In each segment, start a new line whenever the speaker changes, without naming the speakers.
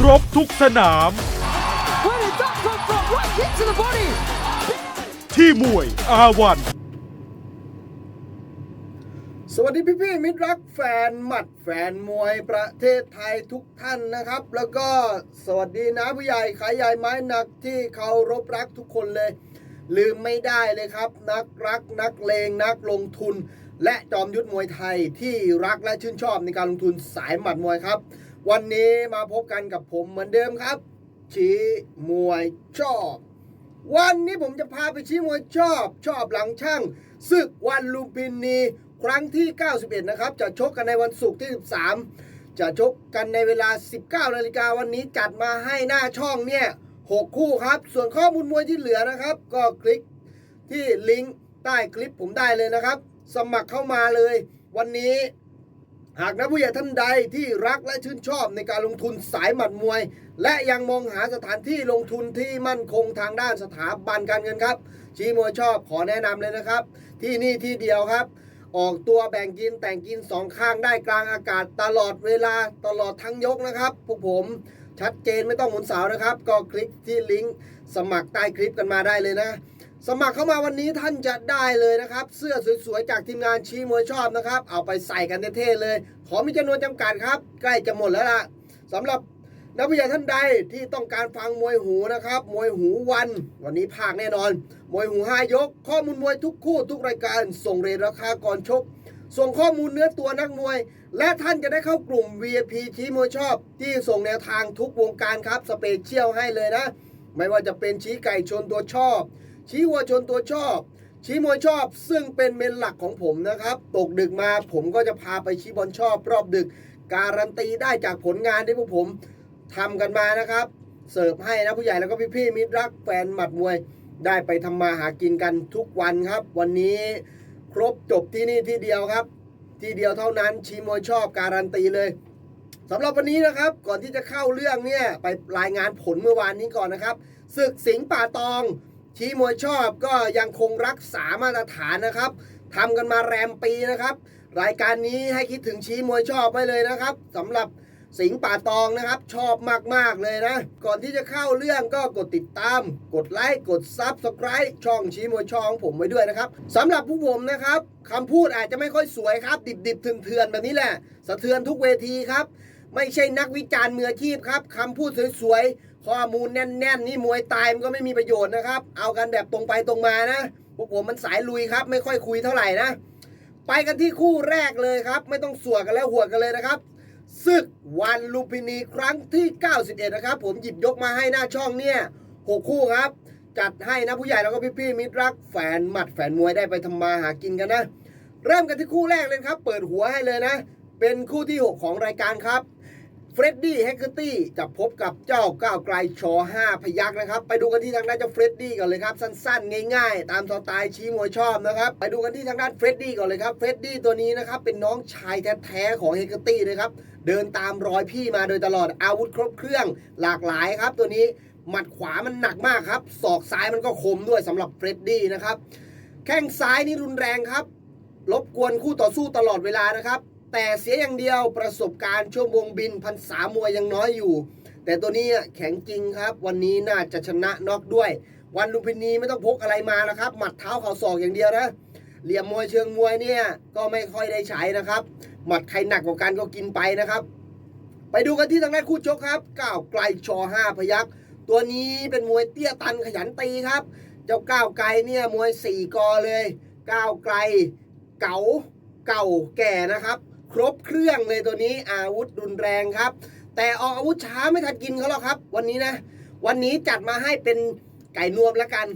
ครบทุกสนาม
Where did that come from? Right kick to the body.
ที่มวยอาวัน
สวัสดีพี่พี่ๆมิตรรักแฟนหมัดแฟนมวยประเทศไทยทุกท่านนะครับ แล้วก็สวัสดีนะผู้ใหญ่ขายใหญ่ไม้หนักที่เคารพรักทุกคนเลย ลืมไม่ได้เลยครับ นักรักนักเลงนักลงทุน และจอมยุทธมวยไทยที่รักและชื่นชอบในการลงทุนสายหมัดมวยครับ วันนี้มาพบกันกับผมเหมือนเดิมครับ ชี้มวยชอบ วันนี้ผมจะพาไปชี้มวยชอบ ชอบหลังช่างศึกวันลุมพินีครั้งที่ 91 นะครับ จะชกกันในวันศุกร์ที่ 13 จะชกกันในเวลา 19นาฬิกาวันนี้จัดมาให้หน้าช่องเนี่ย 6 คู่ครับ ส่วนข้อมูลมวยที่เหลือนะครับ ก็คลิกที่ลิงก์ใต้คลิปผมได้เลยนะครับ สมัครเข้ามาเลย วันนี้ หากนักผู้ใหญ่ท่านใดที่รักและชื่นชอบในการลงทุนสายหมัดมวย และยังมองหาสถานที่ลงทุนที่มั่นคงทางด้านสถาบันการเงินครับ ชี้มวยชอบขอแนะนำเลยนะครับ ที่นี่ที่เดียวครับ ออกตัวแบ่งกินแต่งกินสองข้างได้กลางอากาศตลอดเวลาตลอดทั้งยกนะครับพวกผมชัดเจนไม่ต้องหมุนสาวนะครับ ก็คลิกที่ลิงก์สมัครใต้คลิปกันมาได้เลยนะ สมัครเข้ามาวันนี้ท่านจะได้เลยนะครับ เสื้อสวยๆจากทีมงานชี้มวยชอบนะครับ เอาไปใส่กันเท่ๆเลย ขอมีจำนวนจำกัดครับ ใกล้จะหมดแล้วล่ะสำหรับนักวิทยาท่านใดที่ต้องการฟังมวยหูนะครับ มวยหูวัน วันนี้ภาคแน่นอน มวยหูห้ายก ข้อมูลมวยทุกคู่ทุกรายการ ส่งเรทราคาก่อนชก ส่งข้อมูลเนื้อตัวนักมวย และท่านจะได้เข้ากลุ่ม VIP ชี้มวยชอบ ที่ส่งแนวทางทุกวงการครับ สเปเชียลให้เลยนะ ไม่ว่าจะเป็นชี้ไก่ชนตัวชอบ ชี้วัวชนตัวชอบ ชี้มวยชอบ ซึ่งเป็นเมนหลักของผมนะครับ ตกดึกมาผมก็จะพาไปชี้บอลชอบ รอบดึก การันตีได้จากผลงานที่พวกผมทำกันมานะครับ เสิร์ฟให้นะผู้ใหญ่แล้วก็พี่ๆมิตรรักแฟนหมัดมวย ได้ไปทำมาหากินกันทุกวันครับ วันนี้ครบจบที่นี่ที่เดียวครับ ที่เดียวเท่านั้นชี้มวยชอบการันตีเลยสำหรับวันนี้นะครับก่อนที่จะเข้าเรื่องเนี่ยไปรายงานผลเมื่อวานนี้ก่อนนะครับศึกสิงห์ป่าตอง ชี้มวยชอบก็ยังคงรักษามาตรฐานนะครับทำกันมาแรมปีนะครับ รายการนี้ให้คิดถึงชี้มวยชอบไว้เลยนะครับสำหรับสิงห์ป่าตองนะครับ ชอบมาก ๆ เลยนะ ก่อนที่จะเข้าเรื่องก็กดติดตาม กดไลค์กดซับสไคร b ์ช่องชี้มวยชอบของผมไว้ด้วยนะครับสำหรับผู้ผมนะครับคำพูดอาจจะไม่ค่อยสวยครับ ดิบๆเถื่อนๆแบบนี้แหละ สะเทือนทุกเวทีครับ ไม่ใช่นักวิจารณ์มืออาชีพครับคำพูดสวยๆ ข้อมูลแน่น ๆ นี่มวยตายมันก็ไม่มีประโยชน์นะครับ เอากันแบบตรงไปตรงมานะพวกผมมันสายลุยครับ ไม่ค่อยคุยเท่าไหร่นะ ไปกันที่คู่แรกเลยครับ ไม่ต้องสวดกันแล้วหัวกันเลยนะครับศึกวันลุมพินีครั้งที่ 91 นะครับ ผมหยิบยกมาให้หน้าช่องเนี่ยหกคู่ครับ จัดให้นะผู้ใหญ่แล้วก็พี่ๆมิตรรักแฟนหมัดแฟนมวยได้ไปทำมาหากินกันนะ เริ่มกันที่คู่แรกเลยครับ เปิดหัวให้เลยนะ เป็นคู่ที่ 6 ของรายการครับ เฟรดดี้แฮกเกอร์ตี้จะพบกับเจ้าก้าวไกลชอ5พยักษ์นะครับ ไปดูกันที่ทางด้านเจ้าเฟรดดี้ก่อนเลยครับ สั้นๆ ง่ายๆ ตามสไตล์ชี้มวยชอบนะครับ ไปดูกันที่ทางด้านเฟรดดี้ก่อนเลยครับเฟรดดี้ตัวนี้นะครับเป็นน้องชายแท้ๆของแฮกเกอร์ตี้เลยครับเดินตามรอยพี่มาโดยตลอดอาวุธครบเครื่องหลากหลายครับ ตัวนี้หมัดขวามันหนักมากครับศอกซ้ายมันก็คมด้วยสำหรับเฟรดดี้นะครับแข้งซ้ายนี่รุนแรงครับรบกวนคู่ต่อสู้ตลอดเวลานะครับ แต่เสียอย่างเดียวประสบการณ์ชั่วโมงบินพันสามวยยังน้อยอยู่ แต่ตัวนี้แข็งจริงครับ วันนี้น่าจะชนะน็อกด้วย วันลุมพินีไม่ต้องพกอะไรมานะครับ หมัดเท้าเข่าศอกอย่างเดียวนะเหลี่ยมมวยเชิงมวยเนี่ยก็ไม่ค่อยได้ใช้นะครับ หมัดใครหนักกว่ากันก็กินไปนะครับ ไปดูกันที่ทางด้านคู่ชกครับก้าวไกลชอห้าพยักตัวนี้เป็นมวยเตี้ยตันขยันตีครับ เจ้าก้าวไกลเนี่ยมวยสี่กอเลย ก้าวไกล เก๋าเก่าแก่นะครับ ครบเครื่องเลยตัวนี้อาวุธรุนแรงครับ แต่ออกอาวุธช้าไม่ทันกินเขาหรอกครับ วันนี้นะ วันนี้จัดมาให้เป็นไก่นวมแล้วกัน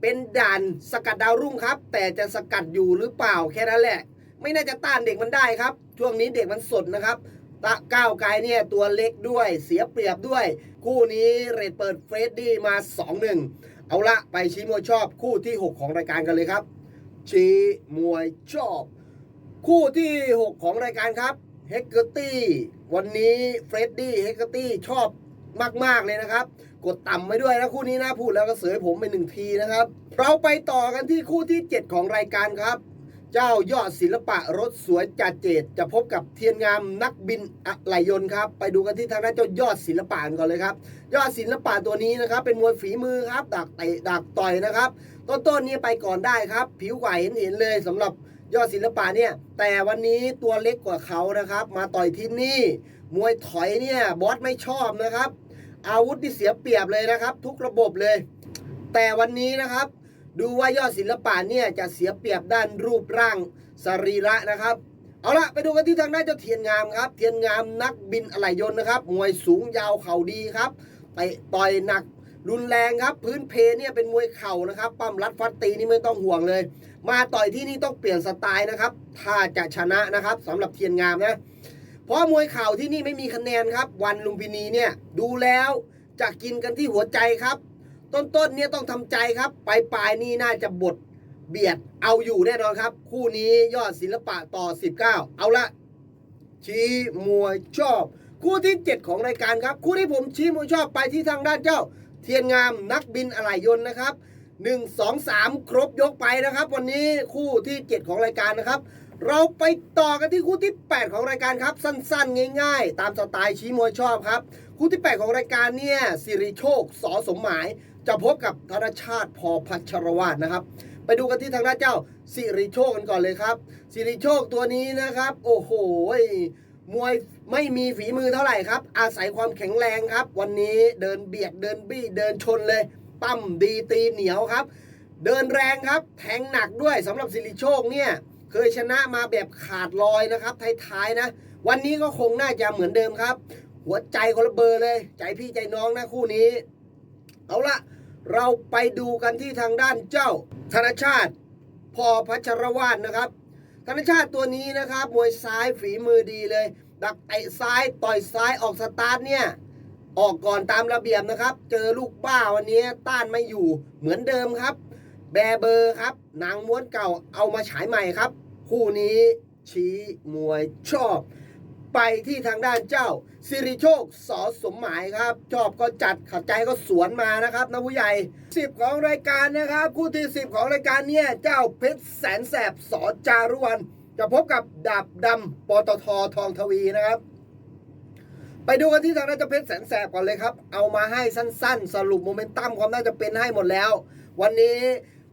เป็นด่านสกัดดาวรุ่งครับ แต่จะสกัดอยู่หรือเปล่าแค่นั้นแหละ ไม่น่าจะต้านเด็กมันได้ครับ ช่วงนี้เด็กมันสดนะครับตะก้าวไกลเนี่ยตัวเล็กด้วยเสียเปรียบด้วย คู่นี้เรทเปิดเฟรดดี้มา 2-1 เอาละไปชี้มวยชอบคู่ที่ 6 ของรายการกันเลยครับ ชี้มวยชอบ คู่ที่ 6 ของรายการครับเฮกเกอร์ตี้วันนี้เฟรดดี้เฮกเกอร์ตี้ชอบมาก ๆ เลยนะครับ กดต่ำไว้ด้วยนะคู่นี้นะพูดแล้วก็เสยผมไปหนึ่งทีนะครับ เราไปต่อกันที่คู่ที่ 7 ของรายการครับ เจ้ายอดศิลปะรถสวยจัดเจดจะพบกับเทียนงามนักบินอะไหลยนครับ ไปดูกันที่ทางด้านเจ้ายอดศิลปะกันก่อนเลยครับ ยอดศิลปะตัวนี้นะครับ เป็นมวยฝีมือครับดักเตะดักต่อยนะครับ ต้นๆนี้ไปก่อนได้ครับ ผิวไหวเห็นเห็นๆเลยสำหรับ ยอดศิลปะเนี่ย แต่วันนี้ตัวเล็กกว่าเขานะครับ มาต่อยที่นี่ มวยถอยเนี่ยบอสไม่ชอบนะครับ อาวุธที่เสียเปรียบเลยนะครับ ทุกระบบเลย แต่วันนี้นะครับ ดูว่ายอดศิลปะเนี่ยจะเสียเปรียบด้านรูปร่างสรีระนะครับ เอาละไปดูกันที่ทางด้านเจ้าเทียนงามครับ เทียนงามนักบินอะไหล่ยนต์นะครับ มวยสูงยาวเข่าดีครับเตะต่อยหนัก รุนแรงครับ พื้นเพเนี่ยเป็นมวยเข่านะครับ ปั้มรัดฟัดตีนี่ไม่ต้องห่วงเลย มาต่อยที่นี่ต้องเปลี่ยนสไตล์นะครับ ถ้าจะชนะนะครับสำหรับเทียนงามนะ เพราะมวยเข่าที่นี่ไม่มีคะแนนครับ วันลุมพินีเนี่ยดูแล้วจะกินกันที่หัวใจครับ ต้นๆเนี่ยต้องทำใจครับปลายปลายนี่น่าจะบดเบียดเอาอยู่แน่นอนครับ คู่นี้ยอดศิลปะต่อ 19 เอาละชี้มวยชอบ คู่ที่ 7 ของรายการครับ คู่ที่ผมชี้มวยชอบไปที่ทางด้านเจ้า เทียนงามนักบินอะไหล่ยนต์นะครับ 1 2 3 ครบยกไปนะครับ วันนี้คู่ที่ 7 ของรายการนะครับ เราไปต่อกันที่คู่ที่ 8 ของรายการครับ สั้นๆ ง่าย ๆ ตามสไตล์ชี้มวยชอบครับ คู่ที่ 8 ของรายการเนี่ยสิริโชคสอสมหมาย จะพบกับธนชาติพอพัชรวาสนะครับไปดูกันที่ทางด้านเจ้าสิริโชคกันก่อนเลยครับสิริโชคตัวนี้นะครับ โอ้โห มวยไม่มีฝีมือเท่าไหร่ครับ อาศัยความแข็งแรงครับ วันนี้เดินเบียดเดินบี้เดินชนเลย ปั้มดีตีเหนียวครับ เดินแรงครับ แทงหนักด้วยสำหรับสิริโชคเนี่ยเคยชนะมาแบบขาดลอยนะครับท้ายๆนะ วันนี้ก็คงน่าจะเหมือนเดิมครับ หัวใจคนละเบอร์เลย ใจพี่ใจน้องนะคู่นี้ เอาละเราไปดูกันที่ทางด้านเจ้าธนชาติ พอพัชรวาสนะครับ กันชาติตัวนี้นะครับ มวยซ้ายฝีมือดีเลย ดักเตะซ้ายต่อยซ้ายออกสตาร์ทเนี่ย ออกก่อนตามระเบียบนะครับ เจอลูกบ้าวันนี้ต้านไม่อยู่เหมือนเดิมครับ แบร์เบอร์ครับหนางม้วนเก่าเอามาฉายใหม่ครับ คู่นี้ชี้มวยชอบ ไปที่ทางด้านเจ้าสิริโชคสอสมหมายครับ ชอบก็จัดขัดใจก็สวนมานะครับนะผู้ใหญ่ 10 ของรายการนะครับ คู่ที่ 10 ของรายการเนี่ยเจ้าเพชรแสนแสบสอจารุวันจะพบกับดาบดำปตททองทวีนะครับ ไปดูกันที่ทางด้านเจ้าเพชรแสนแสบก่อนเลยครับ เอามาให้สั้น ๆ สรุปโมเมนตัมความน่าจะเป็นให้หมดแล้ว วันนี้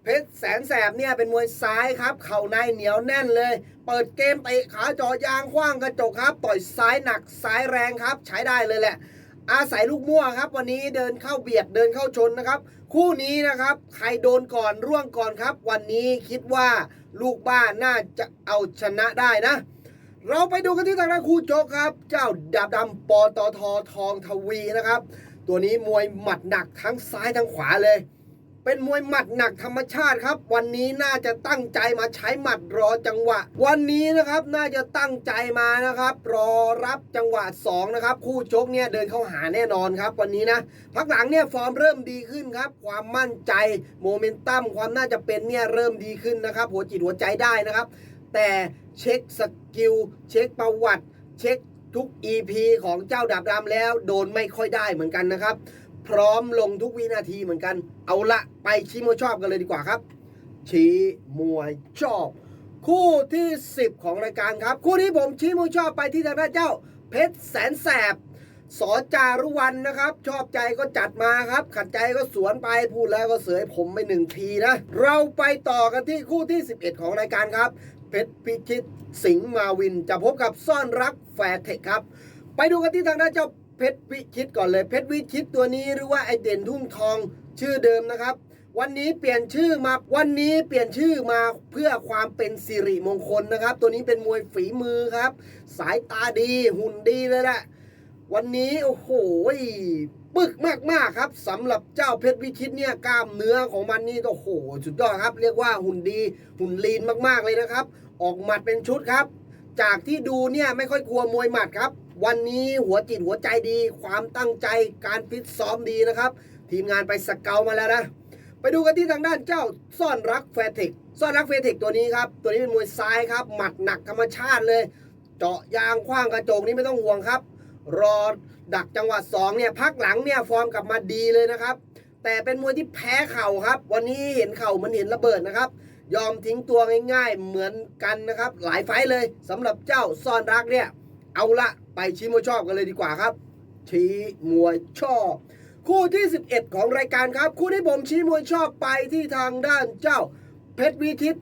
เพชรแสนแสบเนี่ยเป็นมวยซ้ายครับ เข่าในเหนียวแน่นเลย เปิดเกมเตะขาจ่อยางคว้างกระจกครับ ต่อยซ้ายหนักซ้ายแรงครับ ใช้ได้เลยแหละ อาศัยลูกมั่วครับ วันนี้เดินเข้าเบียดเดินเข้าชนนะครับ คู่นี้นะครับ ใครโดนก่อนร่วงก่อนครับ วันนี้คิดว่าลูกบ้านน่าจะเอาชนะได้นะ เราไปดูกันที่ทางด้านคู่โจกครับ เจ้าดาบดำปตททองทวีนะครับ ตัวนี้มวยหมัดหนักทั้งซ้ายทั้งขวาเลย เป็นมวยหมัดหนักธรรมชาติครับ วันนี้น่าจะตั้งใจมาใช้หมัดรอจังหวะ วันนี้นะครับน่าจะตั้งใจมานะครับ รอรับจังหวะสองนะครับคู่ชกเนี่ยเดินเข้าหาแน่นอนครับ วันนี้นะพักหลังเนี่ยฟอร์มเริ่มดีขึ้นครับ ความมั่นใจโมเมนตัมความน่าจะเป็นเนี่ยเริ่มดีขึ้นนะครับ หัวจิตหัวใจได้นะครับ แต่เช็คสกิลเช็คประวัติ เช็คทุก EP ของเจ้าดาบดำแล้วโดนไม่ค่อยได้เหมือนกันนะครับ พร้อมลงทุกวินาทีเหมือนกัน เอาละไปชี้มวยชอบกันเลยดีกว่าครับ ชี้มวยชอบ คู่ที่ 10 ของรายการครับ คู่ที่ผมชี้มวยชอบไปที่ทางด้านเจ้า เพชรแสนแสบสอจารุวันนะครับ ชอบใจก็จัดมาครับ ขัดใจก็สวนไปพูดแล้วก็เสยผมไปหนึ่งทีนะ เราไปต่อกันที่คู่ที่ 11 ของรายการครับ เพชรพิชิตสิงห์มาวินจะพบกับซ่อนรักแฟร์เทคครับ ไปดูกันที่ทางด้านเจ้า เพชรวิชิตก่อนเลยเพชรวิชิตตัวนี้หรือว่าไอเด่นทุ่งทองชื่อเดิมนะครับ วันนี้เปลี่ยนชื่อมาวันนี้เปลี่ยนชื่อมาเพื่อความเป็นสิริมงคลนะครับ ตัวนี้เป็นมวยฝีมือครับ สายตาดีหุ่นดีเลยแหละวันนี้โอ้โหปึกมากๆครับสำหรับเจ้าเพชรวิชิตเนี่ยกล้ามเนื้อของมันนี่โอ้โหสุดยอดครับ เรียกว่าหุ่นดีหุ่นลีนมากๆเลยนะครับ ออกหมัดเป็นชุดครับ จากที่ดูเนี่ยไม่ค่อยกลัวมวยหมัดครับ วันนี้หัวจิตหัวใจดี ความตั้งใจการฟิตซ้อมดีนะครับ ทีมงานไปสเกลมาแล้วนะ ไปดูกันที่ทางด้านเจ้าซ่อนรักแฟร์เทคซ่อนรักแฟร์เทคตัวนี้ครับ ตัวนี้เป็นมวยซ้ายครับ หมัดหนักธรรมชาติเลย เจาะยางคว้างกระจกนี่ไม่ต้องห่วงครับ รอดักจังหวะสองเนี่ยพักหลังเนี่ยฟอร์มกลับมาดีเลยนะครับ แต่เป็นมวยที่แพ้เข่าครับ วันนี้เห็นเข่ามันเห็นระเบิดนะครับ ยอมทิ้งตัวง่าย ๆ เหมือนกันนะครับ หลายไฟเลยสำหรับเจ้าซ่อนรักเนี่ยเอาละ ไปชี้มวยชอบกันเลยดีกว่าครับ ชี้มวยชอบ คู่ที่ 11 ของรายการครับ คู่ที่ผมชี้มวยชอบไปที่ทางด้านเจ้าเพชรวิทิต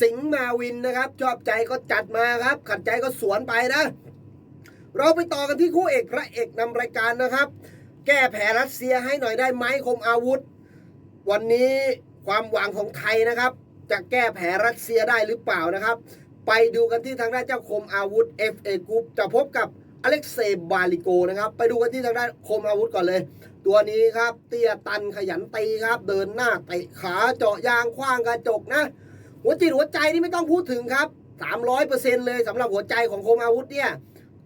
สิงห์มาวินนะครับ ชอบใจก็จัดมาครับ ขัดใจก็สวนไปนะ เราไปต่อกันที่คู่เอกพระเอกนำรายการนะครับ แก้แผลรัสเซียให้หน่อยได้ไหมคมอาวุธ วันนี้ความหวังของไทยนะครับ จะแก้แผลรัสเซียได้หรือเปล่านะครับ ไปดูกันที่ทางด้านเจ้าคมอาวุธ FA Group จะพบกับ อเล็กเซย์บาลิโกนะครับ ไปดูกันที่ทางด้านคมอาวุธก่อนเลย ตัวนี้ครับ เตี้ยตันขยันตีครับ เดินหน้าเตะขาเจาะยางคว้างกระจกนะ หัวจิตหัวใจนี่ไม่ต้องพูดถึงครับ 300%เลยสำหรับหัวใจของคมอาวุธเนี่ย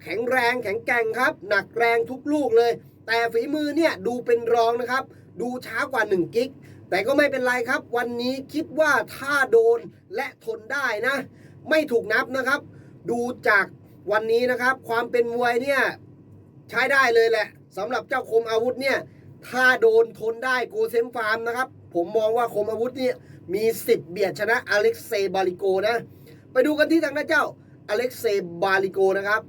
แข็งแรงแข็งแกร่งครับ หนักแรงทุกลูกเลย แต่ฝีมือเนี่ยดูเป็นรองนะครับ ดูช้ากว่า 1 กิก แต่ก็ไม่เป็นไรครับ วันนี้คิดว่าถ้าโดนและทนได้นะ ไม่ถูกนับนะครับ ดูจาก วันนี้นะครับความเป็นมวยเนี่ยใช้ได้เลยแหละสำหรับเจ้าคมอาวุธเนี่ยถ้าโดนทนได้โกเซมฟาร์มนะครับ ผมมองว่าคมอาวุธเนี่ยมีสิทธิ์เบียดชนะอเล็กเซย์บาลิโกนะ ไปดูกันที่ทางด้านเจ้าอเล็กเซย์บาลิโกนะครับ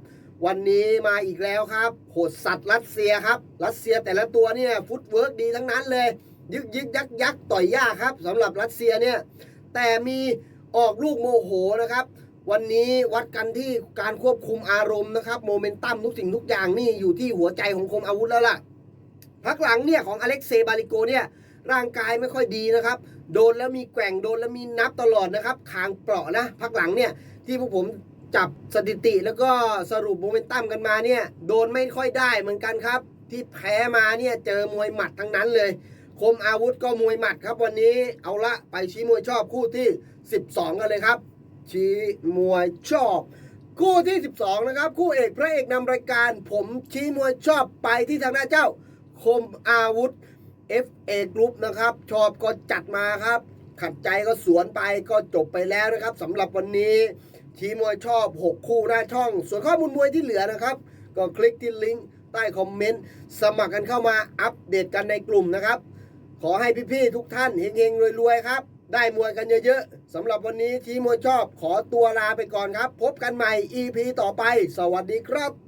วันนี้มาอีกแล้วครับ โหดสัตว์รัสเซียครับ รัสเซียแต่ละตัวเนี่ยฟุตเวิร์กดีทั้งนั้นเลย ยึกยึกยักยักต่อยยากครับสำหรับรัสเซียเนี่ยแต่มีออกลูกโมโหนะครับ วันนี้วัดกันที่การควบคุมอารมณ์นะครับโมเมนตัมทุกสิ่งทุกอย่างนี่อยู่ที่หัวใจของคมอาวุธแล้วล่ะพักหลังเนี่ยของอเล็กเซบาลิโกเนี่ยร่างกายไม่ค่อยดีนะครับ โดนแล้วมีแกว่งโดนแล้วมีนับตลอดนะครับคางเปราะนะพักหลังเนี่ยที่พวกผมจับสถิติแล้วก็สรุปโมเมนตัมกันมาเนี่ยโดนไม่ค่อยได้เหมือนกันครับ ที่แพ้มาเนี่ยเจอมวยหมัดทั้งนั้นเลย คมอาวุธก็มวยหมัดครับวันนี้เอาละไปชี้มวยชอบคู่ที่ 12 กันเลยครับ ชี้มวยชอบ คู่ที่ 12 นะครับ คู่เอกพระเอกนำรายการ ผมชี้มวยชอบไปที่ทางหน้าเจ้า คมอาวุธ FA Group นะครับ ชอบก็จัดมาครับ ขัดใจก็สวนไปก็จบไปแล้วนะครับสำหรับวันนี้ ชี้มวยชอบ 6 คู่หน้าช่อง ส่วนข้อมูลมวยที่เหลือนะครับ ก็คลิกที่ลิงก์ใต้คอมเมนต์สมัครกันเข้ามาอัปเดตกันในกลุ่มนะครับ ขอให้พี่ๆทุกท่านเฮงๆรวยๆครับ ได้มวยกันเยอะๆสำหรับวันนี้ทีมวยชอบขอตัวลาไปก่อนครับ พบกันใหม่ EP ต่อไป สวัสดีครับ